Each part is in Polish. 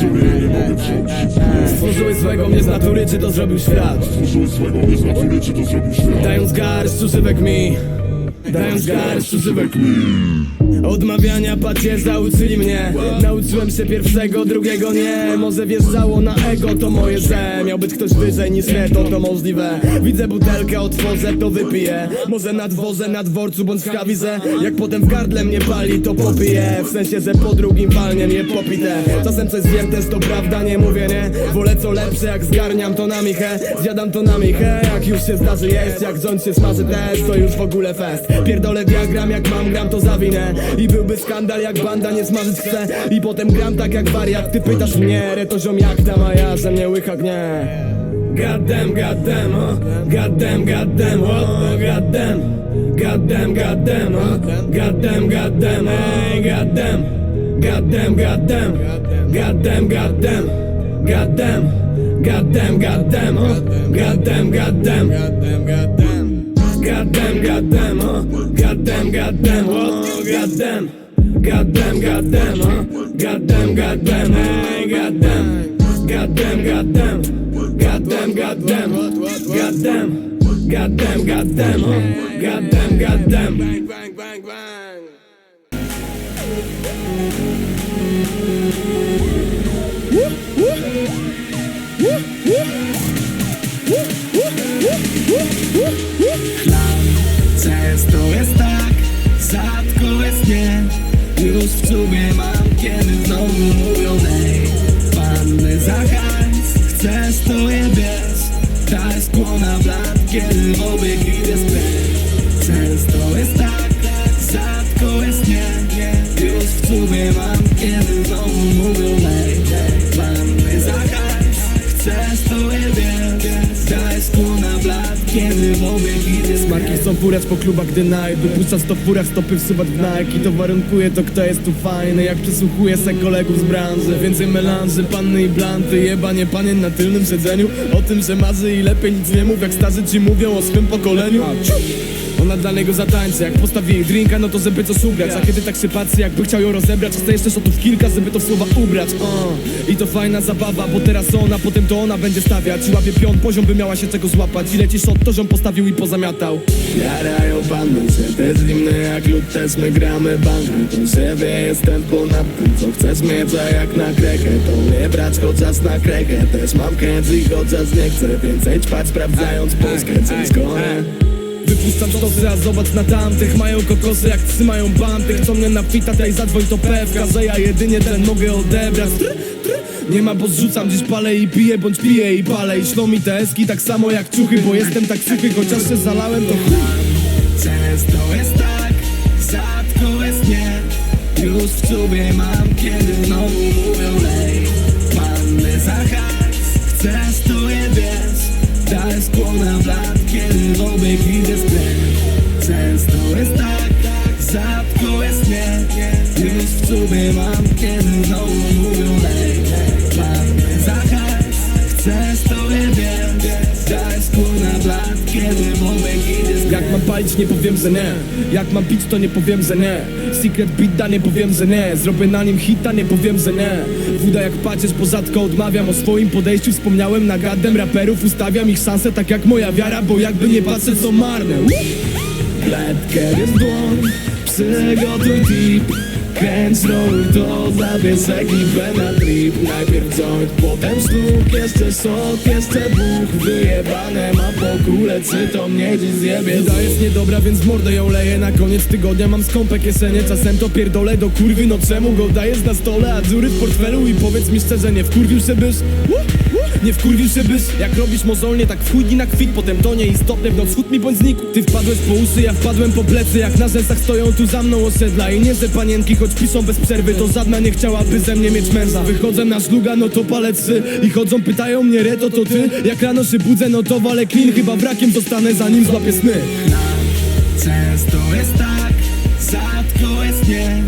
sobie nie mogę złego mnie z natury, czy to zrobił świat? Złego mnie z natury, czy to zrobił świat? Dając garść używek mi Dając garść używek Odmawiania pacierza uczyli mnie. Nauczyłem się pierwszego, drugiego nie. Może wjeżdżało na ego, to moje że Miał być ktoś wyżej niż nie, to to możliwe. Widzę butelkę, otworzę, to wypiję. Może na dworze, na dworcu bądź w kawizę Jak potem w gardle mnie pali, to popiję. W sensie, że po drugim walnie mnie popite. Czasem coś zjem, też to prawda, nie mówię nie? Wolę co lepsze, jak zgarniam to na michę Zjadam to na michę, jak już się zdarzy jeść Jak rząd się smaży też, to już w ogóle fest Pierdolę diagram, jak mam gram to zawinę. I byłby skandal jak banda nie smażyć chce. I potem gram tak jak wariat, ty pytasz mnie. Reto jak tam, a ja ze mnie łycha gnie Gadem, gadem, gadem, gadem, gadem Gadem, gadem, gadem, gadem, ej, gadem. Gadem, gadem, gadem, gadem, gadem Gadem, gadem, gadem, gadem, gadem. Goddamn, goddamn, huh? Goddamn, goddamn, what? Goddamn. Goddamn, goddamn, huh? Goddamn, goddamn, hey, goddamn. Goddamn, goddamn. Goddamn, goddamn. Goddamn. Goddamn, goddamn, huh? Goddamn, goddamn. Bang, bang, bang, bang. Whoop, whoop. Whoop, whoop. Whoop, whoop, whoop, whoop. esto está chcą furać po klubach, gdy night Wypuszcza sto furach, stopy wsuwać w Nike. I to warunkuje to, kto jest tu fajny. Jak przysłuchuje se kolegów z branży. Więcej melanży, panny i blanty. Jebanie panien na tylnym siedzeniu. O tym, że marzy i lepiej nic nie mów Jak starzy ci mówią o swym pokoleniu ona dla niego zatańczy, jak postawi jej drinka, no to żeby coś ubrać. A kiedy tak się patrzy, jakby chciał ją rozebrać Chce jeszcze szotów kilka, żeby to w słowa ubrać. Uh. I to fajna zabawa, bo teraz ona, potem to ona będzie stawiać. Łapie pion, poziom by miała się czego złapać. I leci shot, to ziom postawił i pozamiatał. Jarają panny, się też zimny jak lód, też my gramy bandy. To siebie jestem ponad tym, co chcesz mieć, a jak na krekę. To nie brać chociaż na krekę Też mam chęć i chociaż nie chcę. Więcej ćpać, sprawdzając Polskę, coś konę Wypuszczam stosy, a zobacz na tamtych. Mają kokosy jak trzymają banty. Chcą mnie na fita, tej zadzwoń to pewka. Że ja jedynie ten mogę odebrać. Nie ma, bo zrzucam dziś palę i piję Bądź piję i palę. I ślą mi te eski Tak samo jak ciuchy, bo jestem tak suchy Chociaż się zalałem to Często jest tak, rzadko jest nie. Już w czubie mam, kiedy znowu mówią lej Panny za hajs, chcesz to je bierz Daj skło na hello baby, just. Nie powiem, że nie. Jak mam pić, to nie powiem, że nie. Secret bita, nie powiem, że nie. Zrobię na nim hita, nie powiem, że nie. Wuda jak pacierz, bo rzadko odmawiam O swoim podejściu. Wspomniałem Nagadem raperów, ustawiam ich szanse Tak jak moja wiara, bo jakby nie patrzę, to marne. Kletkę w dłoń Przygotuj tip Kręć roluj to Zabierz ekipę na trip. Najpierw joint, potem sztuk Jeszcze shot, jeszcze buch Wyjebane ma po kule Czy to mnie dziś zjebie? Woda jest niedobra, więc mordę ją leję. Na koniec tygodnia mam skąpe kieszenie. Czasem to pierdolę do kurwy No czemu go dajesz na stole? A dziury w portfelu I powiedz mi szczerze, nie wkurwił się byś? Nie wkurwił się byś? Jak robisz mozolnie, tak w na kwit Potem to nieistotne, w noc. Wschód mi bądź znikł. Ty wpadłeś po uszy, ja wpadłem po plecy. Jak na rzęsach stoją tu za mną osiedla. I nie, że panienki, choć piszą bez przerwy To żadna nie chciałaby ze mnie mieć męża. Wychodzę na szluga, no to palecy I chodzą, pytają mnie, Reto, to ty? Jak rano się budzę, no to walę klin. Chyba wrakiem zostanę, zanim złapię sny. Często jest tak, rzadko jest nie.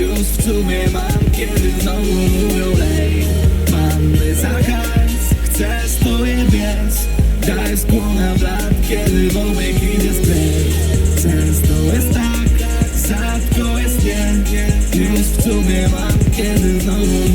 Już w czubie mam, kiedy znowu mówią lej Daj skło na blat, kiedy w obieg idzie skręt Często jest tak, rzadko jest nie. Już w czubie mam, kiedy znowu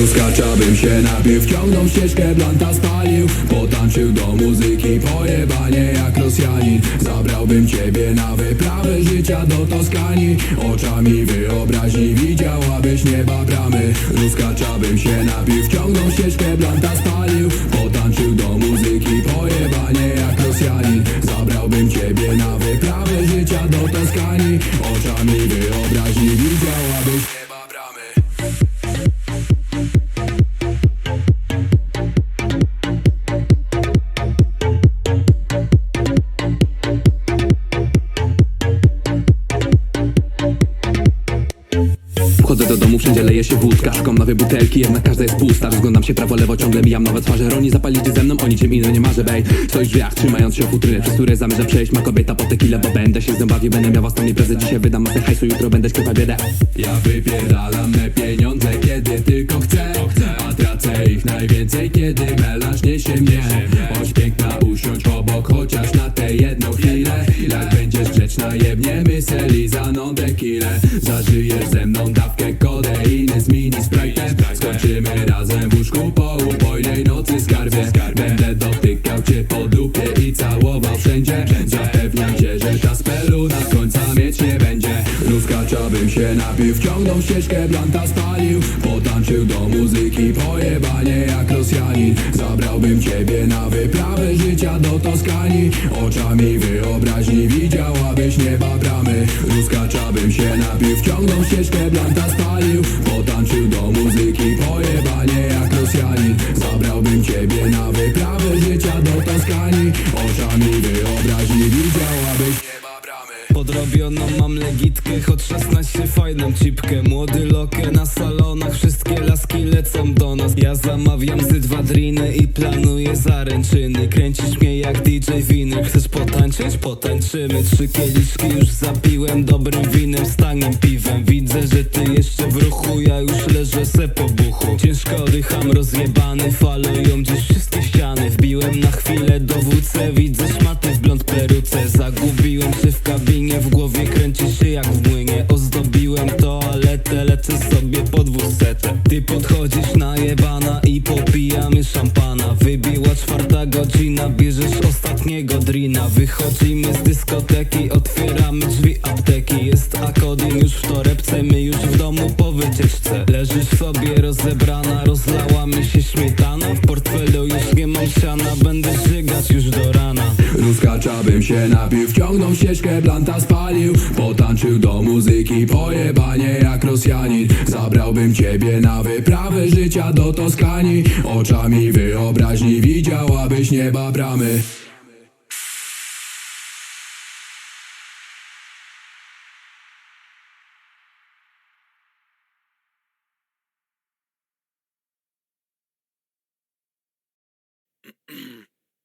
Rozkaczałbym się napił, wciągnął ścieżkę, blanta spalił Potańczył do muzyki, pojebanie jak Rosjanin. Zabrałbym ciebie na wyprawę życia do Toskanii. Oczami wyobraźni widziałabyś nieba bramy. Rozkaczałbym się napił, wciągnął ścieżkę, blanta spalił Potańczył do muzyki, domu, wszędzie leje się wódka? Szukam nowej butelki, jednak każda jest pusta. Rozglądam się prawo, lewo, ciągle mijam nowe twarze. Roni zapalić ze mną, o niczym innym nie marzę, bej Stoisz w drzwiach, trzymając się o futryny Przez które zamierzam przejść, ma kobieta po tequilę Bo będę się z nią bawił, będę miał własną imprezę Dzisiaj wydam masę hajsu, jutro będę sklepać biedę. Ja wypierdalam me pieniądze, kiedy tylko chcę. A tracę ich najwięcej, kiedy melanż niesie mnie. Choć piękna, usiądź obok, chociaż na chwilę Jak grzeczna, jebniemy se lizaną tequilę Zażyjesz ze mną dawkę kodeiny z mini sprite'em Skończymy razem w łóżku po upojnej nocy skarbie. Będę dotykał cię po dupie i całował wszędzie. Zapewniam cię, że ta speluna końca mieć nie będzie. Rozkaczałbym się napił, wciągnął ścieżkę, blanta spalił. Potańczył do muzyki, pojebanie życia do Toskanii Oczami wyobraźni widziałabyś nieba bramy. Rozkaczałbym się napił, wciągnął ścieżkę, blanta spalił. Potańczył do muzyki, pojebanie jak Rosjanin Zabrałbym ciebie na wyprawę życia do Toskanii Oczami wyobraźni widziałabyś nieba Podrobioną mam legitkę, hot 16 fajną cipkę. Młody lokę na salonach, wszystkie laski lecą do nas. Ja zamawiam z dwa driny i planuję zaręczyny. Kręcisz mnie jak DJ Winer, chcesz potańczyć? Potańczymy. Trzy kieliszki już zapiłem, dobrym winem, z tangim piwem. Widzę, że ty jeszcze w ruchu, ja już leżę se po buchu. Ciężko oddycham, rozjebany, falują dziś wszystkie ściany. Wbiłem na chwilę do WC, widzę szmaty w blond peruce. Zagubiłem się w kabinie, w głowie kręci się jak w młynie. Ozdobiłem toaletę, lecę sobie po dwusetę Ty podchodzisz na jebana i popijamy szampana. Wybiła czwarta godzina, bierzesz ostatniego drina. Wychodzimy z dyskoteki, otwieramy drzwi apteki. Jest akodin już w torebce, my już w domu po wycieczce. Leżysz sobie rozebrana, rozlała mi się śmietana. W portfelu już nie mam siana, będę żygać już do rana. Rozkaczałbym się napił, wciągnął ścieżkę, blanta spalił. Potańczył do muzyki, pojebanie jak Rosjanin. Zabrałbym ciebie na wyprawę życia do Toskanii Oczami wyobraźni widziałabyś nieba bramy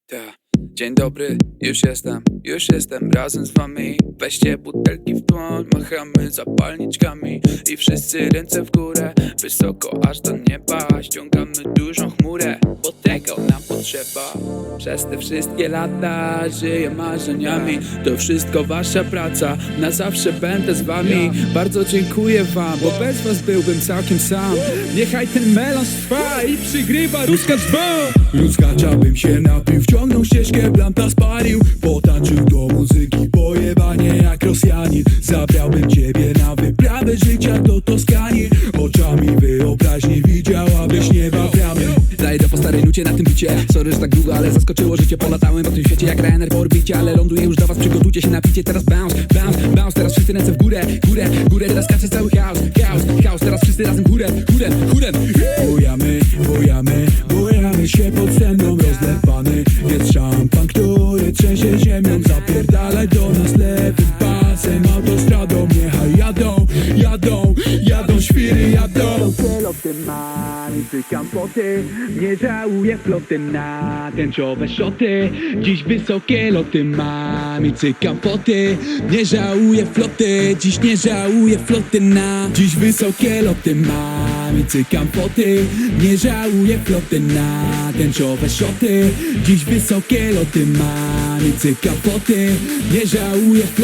Ta. Dzień dobry, już jestem, już jestem razem z wami. Weźcie butelki w dłoń, machamy zapalniczkami I wszyscy ręce w górę, wysoko aż do nieba Ściągamy dużą chmurę, bo tego nam potrzeba. Przez te wszystkie lata żyję marzeniami. To wszystko wasza praca, na zawsze będę z wami. Bardzo dziękuję wam, bo bez was byłbym całkiem sam. Niechaj ten melanż trwa i przygrywa ruska dzwon Rozkaczałbym się napił, wciągnął ścieżkę, blanta spalił. Potańczył do muzyki, pojebanie jak Rosjanin. Zabrałbym ciebie na wyprawę życia do Toskanii Oczami wyobraźni widziałabyś nieba bramy Zajdę po starej nucie na tym bicie Sorry, że tak długo, ale zaskoczyło życie Polatałem po tym świecie jak Ryanair po orbicie. Ale ląduję już do was, przygotujcie się na picie. Teraz bounce, bounce, bounce. Teraz wszyscy ręce w górę, górę, górę. Teraz skacze cały chaos, chaos, chaos. Teraz wszyscy razem górę, górę, górę. Bujamy, bujamy, bujamy się pod szampan, który trzęsie ziemią Zapierdalaj do nas lewym pasem Autostradą niechaj jadą, jadą, jadą świry, jadą. Loty mam i cykam poty Nie żałuję floty na tęczowe szoty. Dziś wysokie loty mam i cykam poty Nie żałuję floty, dziś nie żałuję floty na. Dziś wysokie loty mam i cykam poty Nie żałuję floty na tęczowe szoty. Dziś wysokie loty mam i cykam Nie żałuję floty